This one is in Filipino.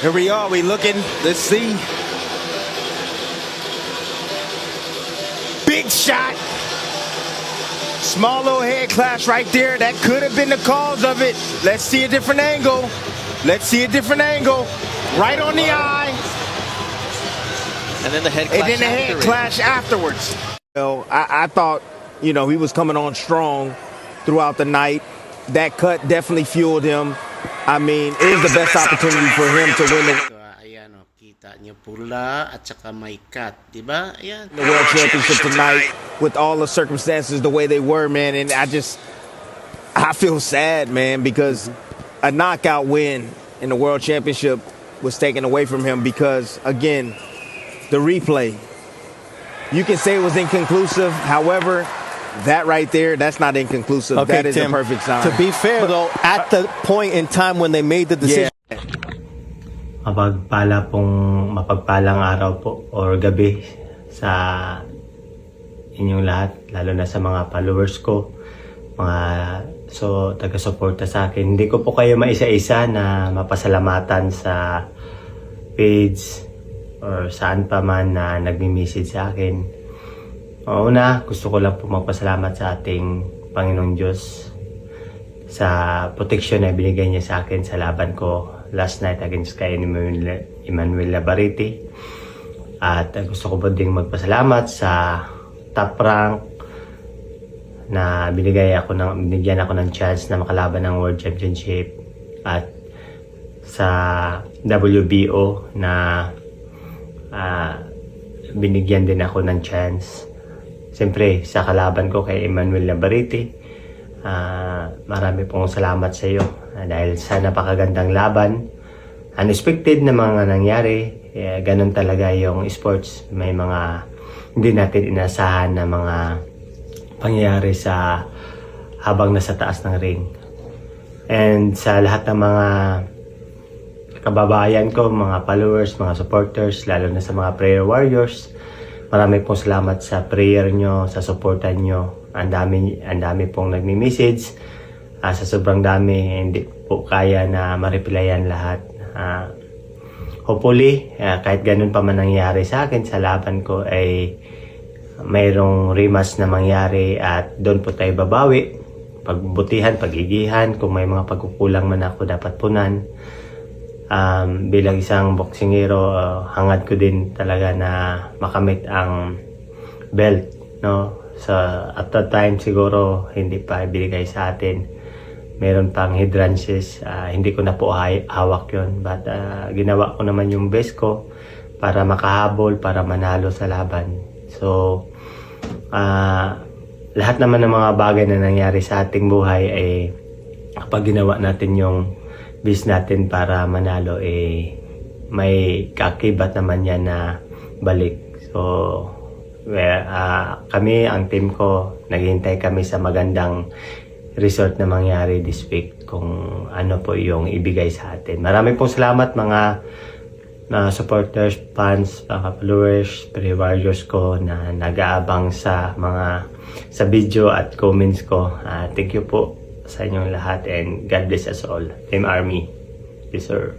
Here we are. We looking. Let's see. Big shot. Small little head clash right there. That could have been the cause of it. Let's see a different angle. Let's see a different angle. Right on the eye. And then the head And clash then the head after clash afterwards. Well, I, I thought, you know, he was coming on strong throughout the night. That cut definitely fueled him. I mean, it was the best opportunity for him to win the, ayan o, kita niyo pula at saka may cut, di ba? Ayan. the world championship tonight with all the circumstances the way they were, man. And I just, I feel sad, man, because a knockout win in the world championship was taken away from him because, again, the replay. You can say it was inconclusive. However, that right there, that's not inconclusive. that is a perfect sign. To be fair, though, at the point in time when they made the decision, mapagpala pong mapagpalang araw po or gabi sa inyong lahat, lalo na sa mga followers ko, mga so taga-suporta sa akin. Hindi ko po kayo maisa-isa na mapasalamatan sa page or saan pa man na nagmi-message sa akin. Una, gusto ko lang po magpasalamat sa ating Panginoong Diyos sa protection na binigay niya sa akin sa laban ko last night against kay Emmanuel, Labariti. At uh, gusto ko po ding magpasalamat sa top rank na binigay ako ng binigyan ako ng chance na makalaban ng World Championship at sa WBO na ah, binigyan din ako ng chance. Siyempre, sa kalaban ko kay Emmanuel Labariti, Ah, marami pong salamat sa iyo ah, dahil sa napakagandang laban. Unexpected na mga nangyari. Eh, ganun talaga yung sports. May mga hindi natin inasahan na mga pangyayari sa habang nasa taas ng ring. And sa lahat ng mga kababayan ko, mga followers, mga supporters, lalo na sa mga prayer warriors, marami pong salamat sa prayer nyo, sa supportan nyo. Ang dami, ang dami pong nagmi-message. Ah, sa sobrang dami, hindi po kaya na ma-replyan lahat. Ah, hopefully, ah, kahit ganun pa man nangyari sa akin sa laban ko, ay mayroong rematch na mangyari at doon po tayo babawi. Pagbutihan, pagigihan, kung may mga pagkukulang man ako dapat punan. Um, bilang isang boksingero, uh, hangad ko din talaga na makamit ang belt. No? So, at that time siguro hindi pa ibigay sa atin. Meron pang hydrangeas, ah, hindi ko na po hawak yon But ah, ginawa ko naman yung best ko para makahabol, para manalo sa laban. So, ah, lahat naman ng mga bagay na nangyari sa ating buhay ay kapag ginawa natin yung best natin para manalo eh may kakibat naman yan na balik. So, well, ah, kami, ang team ko, naghihintay kami sa magandang result na mangyari this week kung ano po yung ibigay sa atin. Maraming pong salamat mga na supporters, fans, mga followers, pre warriors ko na nag-aabang sa mga sa video at comments ko. Ah, thank you po sa inyong lahat and God bless us all. Team Army. Yes, sir.